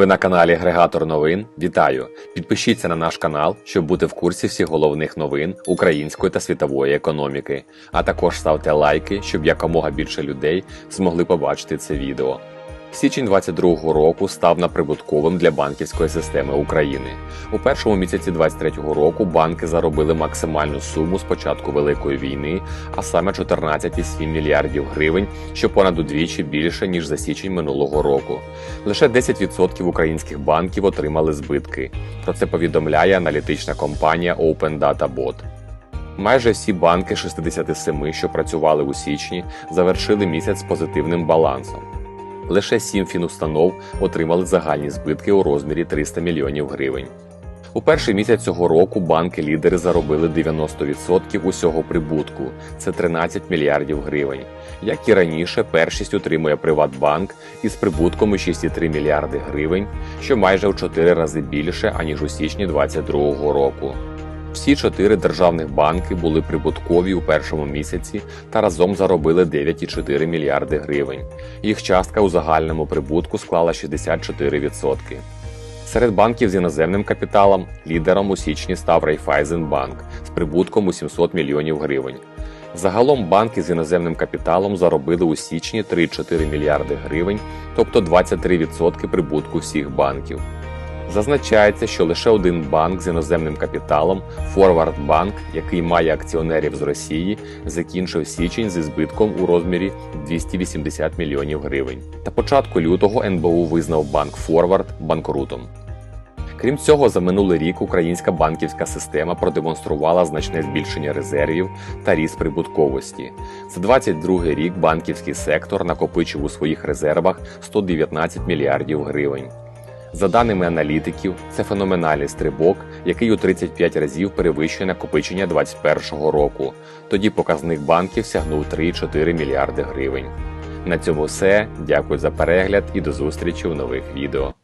Ви на каналі Агрегатор новин. Вітаю! Підпишіться на наш канал, щоб бути в курсі всіх головних новин української та світової економіки. А також ставте лайки, щоб якомога більше людей змогли побачити це відео. Січень 22-го року став наприбутковим для банківської системи України. У першому місяці 23-го року банки заробили максимальну суму з початку великої війни, а саме 14,7 мільярдів гривень, що понад удвічі більше ніж за січень минулого року. Лише 10% українських банків отримали збитки. Про це повідомляє аналітична компанія Open Data Bot. Майже всі банки 67, що працювали у січні, завершили місяць з позитивним балансом. Лише 7 фінустанов отримали загальні збитки у розмірі 300 мільйонів гривень. У перший місяць цього року банки-лідери заробили 90% усього прибутку це 13 мільярдів гривень. Як і раніше, першість отримує Приватбанк із прибутком у 6,3 мільярди гривень, що майже в 4 рази більше аніж у січні 2022 року. Всі чотири державних банки були прибуткові у першому місяці та разом заробили 9,4 мільярди гривень. Їх частка у загальному прибутку склала 64%. Серед банків з іноземним капіталом лідером у січні став Райфайзенбанк з прибутком у 700 мільйонів гривень. Загалом банки з іноземним капіталом заробили у січні 3,4 мільярди гривень, тобто 23% прибутку всіх банків. Зазначається, що лише один банк з іноземним капіталом Bank, який має акціонерів з Росії, закінчив січень зі збитком у розмірі 280 мільйонів гривень. Та початку лютого НБУ визнав банк Forward банкрутом. Крім цього, за минулий рік українська банківська система продемонструвала значне збільшення резервів та ріст прибутковості. За 22 рік банківський сектор накопичив у своїх резервах 119 мільярдів гривень. За даними аналітиків, це феноменальний стрибок, який у 35 разів перевищує накопичення 2021 року. Тоді показник банків сягнув 3,4 мільярди гривень. На цьому все. Дякую за перегляд і до зустрічі у нових відео.